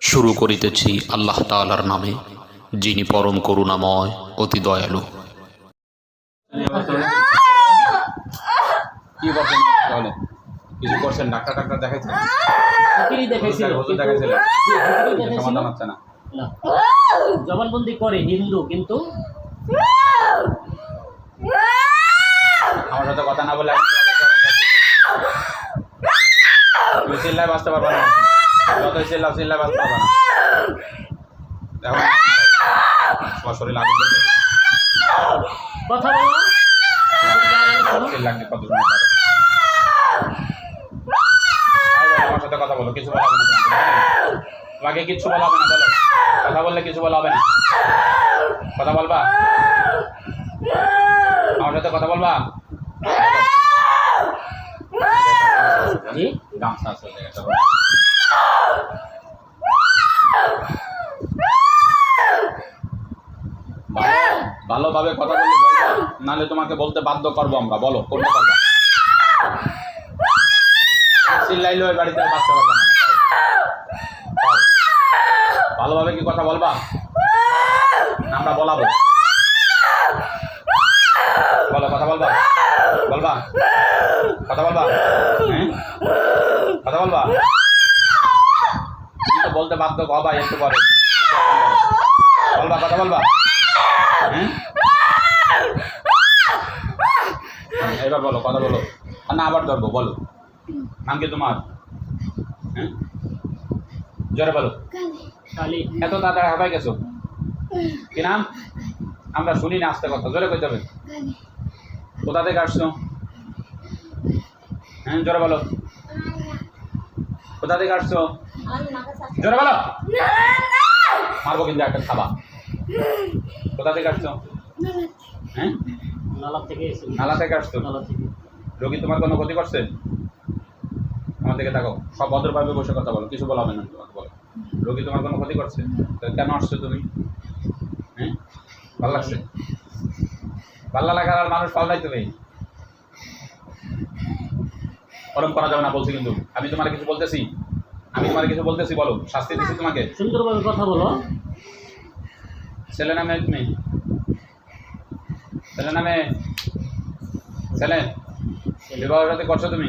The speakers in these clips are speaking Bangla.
শুরু করিতেছি আল্লাহ তাআলার নামে যিনি পরম করুণাময় অতি দয়ালু। কি করছেন তাহলে? কিছু করছেন? ডাক্তার ডাক্তার দেখাইছেন? হুজুর দেখাইছিলেন উকিলই কিন্তু দেখাইছিল। সমাধান হচ্ছে না। না। জবানবন্দি করে হিন্দু কিন্তু আমার সাথে কথা না বলে এখন তোমাকে চরম শাস্তি দেব। তুমি চিল্লায় বাঁচতে পারবে না। যতই চিল্লাও চিল্লায় বাঁচতে পারবে না। দেখো। তোমার শরীর আগুন। কথা বলো। চিল্লাকে কত সময় পাবে আয় বলো, আমার সাথে কথা বলো। কিছু বলা হবে না। তোমাকে। তোমাকে বলা হবে না বলো। কথা বললে কিছু বলা হবে না। কথা বলবা? আমার সাথে কথা বলবা? জি ভালোভাবে কথা বললে নাহলে তোমাকে বলতে বাধ্য করব আমরা, বলো চিল্লাইলে বাড়িতে। ভালোভাবে কি কথা বলবা? আমরা বলাবো বলো কথা বলবা বলবা কথা বলবা? হ্যাঁ? কথা বলবা? তুমি তো বলতে বাধ্য হবা একটু পরে। বলবা কথা বলবা? হ্যাঁ? এবার বলো কথা বলো। আর না আবার ধরবো বলো। নাম কি তোমার? হ্যাঁ? জোরে বলো। এত তাড়াতাড়ি হাবাই গেছো? কি নাম? আমরা শুনি না আসতে কথা জোরে কইতে হবে। কোথা থেকে আসছো? হ্যাঁ জোরে বলো। কোথা থেকে আসছো? জোরে বলো। মারবো কিন্তু একটা খাবা কোথা থেকে আসছো? হ্যাঁ? নালা থেকে নালা থেকে আসছো? রোগী তোমার কোনো ক্ষতি করছে? আমার দিকে থাকো সব ভদ্রভাবে বসে কথা বলো, কিছু বলা হবে না, তোমাকে বলো। রোগী তোমার কোনো ক্ষতি করছে? কেন আসছো তুমি? হ্যাঁ? ভালো লাগছে? ভালো লাগার আর মানুষ পাল্টাই তুমি? ওরম করা যাবে না বলছি কিন্তু। আমি তোমার কিছু বলতেছি? আমি তোমার কিছু বলতেছি বলো? শাস্তি দিচ্ছি তোমাকে? সুন্দরভাবে কথা বলো। ছেলে নামে তুমি ছেলে নামে ছেলে বিবাহ সাথে করছ তুমি?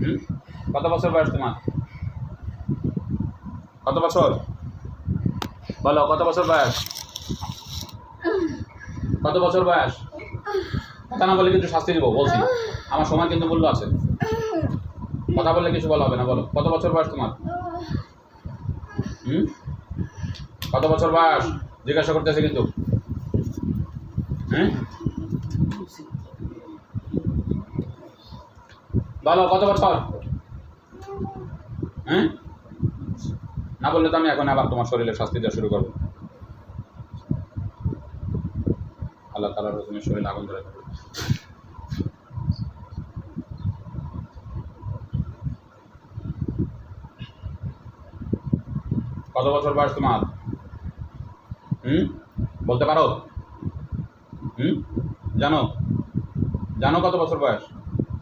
হুম? কত বছর বয়স তোমার? কত বছর? বলো কত বছর বয়স? কত বছর বয়স? কথা না বলে কিন্তু শাস্তি দিব বলছি। আমার সময় কিন্তু মূল্য আছে। কথা বললে কিছু বলা হবে না, বলো। কত বছর বয়স তোমার? হুম? কত বছর বয়স? জিজ্ঞাসা করতেছে কিন্তু। হ্যাঁ? বলো, কত বছর? হ্যাঁ? না বললে তো আমি এখন আবার তোমার শরীরে শাস্তি দেওয়া শুরু করব। আল্লাহ তালার তুমি শরীরে আগুন ধরে কত বছর বয়স তোমার? হুম? বলতে পারো? হুম? জানো? জানো কত বছর বয়স?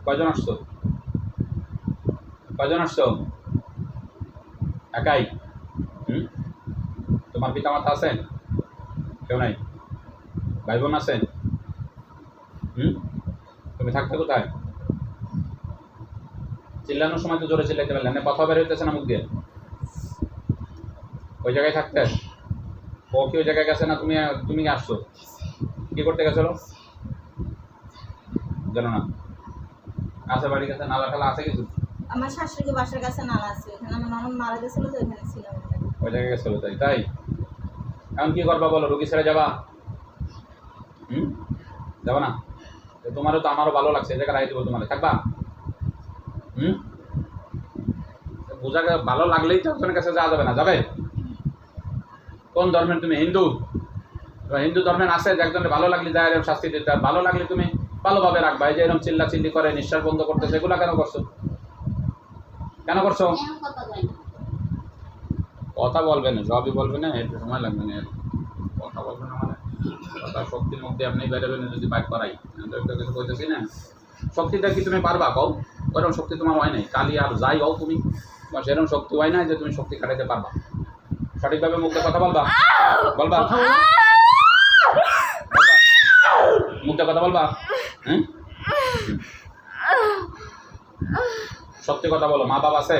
কয়জন আসছো? কয়জন আসছো? একাই? হুম? তোমার পিতা মাতা আছেন কেউ নাই? ভাই বোন আছেন হুম? তুমি থাকতে কোথায়? চিল্লানোর সময় তো জোরে চিল্লাইতে পারলেন কথা বের হইতেছে না মুখ দিয়ে। ওই জায়গায় থাকতে? ও কি ওই জায়গায় গেছে না তুমি তুমি আসছো? কি করতে গেছিল? জানো না। আছে বাড়ির কাছে নালা টালা আছে কিছু? আমার শাশুড়ি বাসার কাছে নালা আছে ওখানে আমার ননদ মারা গেছিল তো ওখানে ছিলাম ওই জায়গায় গেছিল তাই তাই? এখন কি করবা বলো রুগী ছেড়ে যাবা? হুম? যাবা না? তোমারও তো আমারও ভালো লাগছে এই জায়গায় রাই দেবো তোমার থাকবা? হুম? বোঝা ভালো লাগলেই তো একজনের কাছে যাওয়া যাবে না যাবে? কোন ধর্মের তুমি হিন্দু? হিন্দু ধর্মের আছে যে একজনের ভালো লাগলে যায় এরকম শাস্তি দিতে ভালো লাগলে তুমি ভালোভাবে রাখবা। এই যে এরকম চিল্লা চিল্লি করে নিঃশ্বাস বন্ধ করতেছে এগুলা কেন করছ? কেন করছ? কথা বলবে না। সবই বলবে না একটু সময় লাগবে না। কথা বলবে না মানে? কথা শক্তির মধ্যে আপনি বেরোবেন যদি বাইক করাই। কিছু কইতেছি না। শক্তিটা কি তুমি পারবা কও? ওরকম শক্তি তোমার হয় নাই। কালি আর যাই হও তুমি। তোমার সেরকম শক্তি হয় না যে তুমি শক্তি খাটাইতে পারবা। সঠিকভাবে মুখে কথা বলবা? বলবা? কথা বলো। বলবা? মুখে কথা বলবা? হ্যাঁ সত্যি কথা বলো মা বাবা আছে?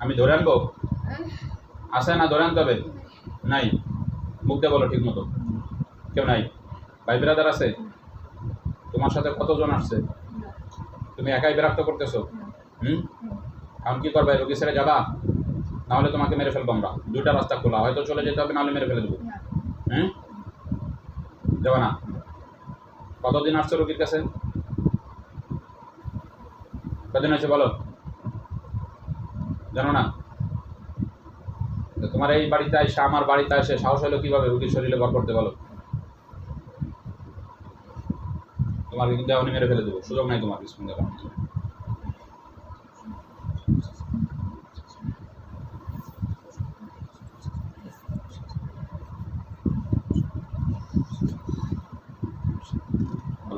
আমি ধরে আনব? আছে না ধরে আনতে হবে? নাই। মুখে বলো ঠিক মতো কেউ নাই? ভাই ব্রাদার আছে? তোমার সাথে কতজন আসছে? তুমি একাই বিরক্ত করতেছো? হুম? এখন কি করবে? রোগী ছেড়ে যাবা? নাহলে তোমাকে মেরে ফেলব আমরা। দুইটা রাস্তা খোলা, হয়তো চলে যেতে হবে, নাহলে মেরে ফেলে দেবো। হুম? যাবে না। কতদিন আসছো রোগীর কাছে? কদিন হয়েছে বলো? জানো না? তোমার এই বাড়িতে এসে, আমার বাড়িতে এসে সাহস হলো কীভাবে রুগীর শরীরে ভর করতে বলো? তোমাকে কিন্তু এখনই মেরে ফেলে দেবো। সুযোগ নাই তোমার বিস্কুন দেওয়ার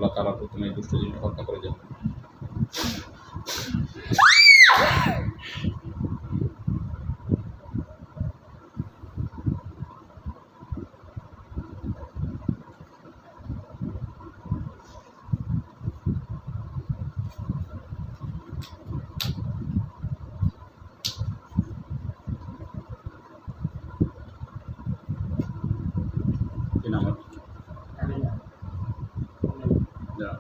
আল্লাহ তালা প্রথমে দুষ্ট জিনিস হত্যা করে দেন। যারা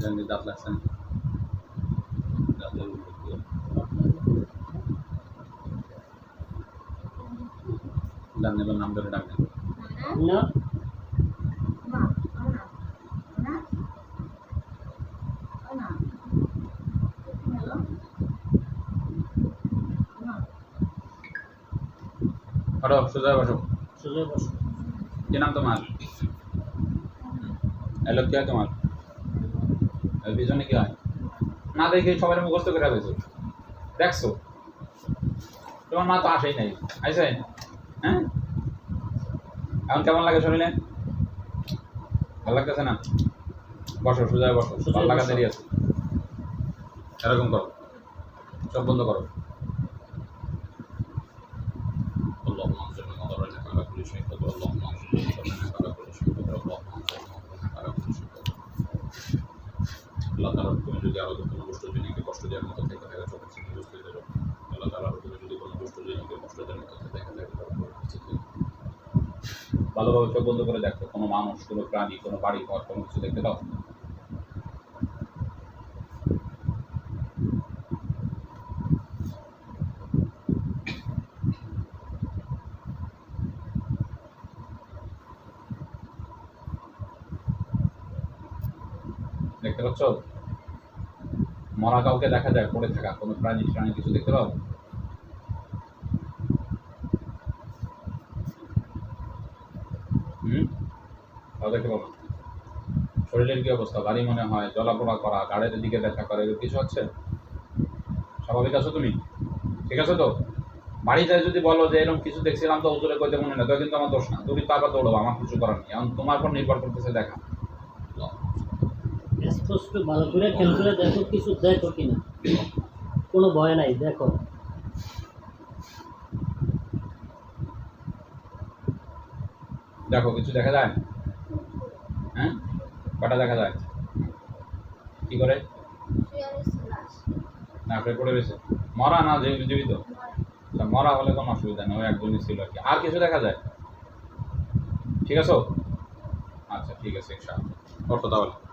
জানি দাঁত লাগছে না দাঁতের উপর দিয়ে। ডান নেবেন নাম ধরে ডাক নেবেন না মা না না না হ্যালো না হটো সোজা বসো। সোজা বসো। কি নাম তোমার? এলো কি হয় তোমার? পিছনে কি হয়? না দেখে সবাই মুখস্থ করে ফেলেছো। দেখছ? তোমার মা তো আসেই নাই। আইসে? হ্যাঁ? এখন কেমন লাগে শরীরে? ভালো লাগতেছে না? বসো সোজা বসো। ভালো লাগা দেরি আছে। এরকম করো। সব বন্ধ করো। ضررك على كل شيء قدر اللهم انصر من ضررك على كل شيء قدر اللهم انصر من ضررك على كل شيء قدر আল্লাহ তাআলা তুমি যদি আরো কোনো দুষ্ট জিনিসকে কষ্ট দেওয়ার মতো থেকে থাকে চোখে থেকে বুঝতে দেবো আল্লাহ তাআলা তুমি যদি কোনো দুষ্ট জিনিসকে কষ্ট দেওয়ার মতো থেকে থাকে ভালোভাবে চোখ বন্ধ করে দেখো কোনো মানুষ কোনো প্রাণী কোনো বাড়ি ঘর কোনো কিছু দেখতে পাও দেখতে পাচ্ছ? মরা কাউকে দেখা যায়, পড়ে থাকা। কোনো প্রাণী প্রাণী কিছু দেখতে পাও? দেখতে পাবো শরীরের কি অবস্থা? ভারী মনে হয় জলাপোড়া করা, গাড়ের দিকে ব্যথা করে কিছু হচ্ছে স্বাভাবিক আছো তুমি? ঠিক আছে তো? বাড়িতে যদি বলো যে এরকম কিছু দেখছিলাম তো হুজুরে কইতে মনে না তো কিন্তু আমার দোষ না। তুমি তো আবার দৌড়ো আমার কিছু করার নেই। তোমার উপর নির্ভর করতেছে দেখা। স্পষ্ট ভালো করে খেয়াল করে দেখো কিছু দেখো কিনা। কোনো ভয় নাই দেখো। দেখো কিছু দেখা যায়? হ্যাঁ? কটা দেখা যায়? কি করে? না আপনি পড়ে রয়েছে। মরা না জীব- জীবিত? তা মরা হলে কোনো অসুবিধা নেই ওই একজনই ছিল আর কি। আর কিছু দেখা যায়? ঠিক আছে? আচ্ছা ঠিক আছে ইনশাআল্লাহ। ওঠো তাহলে।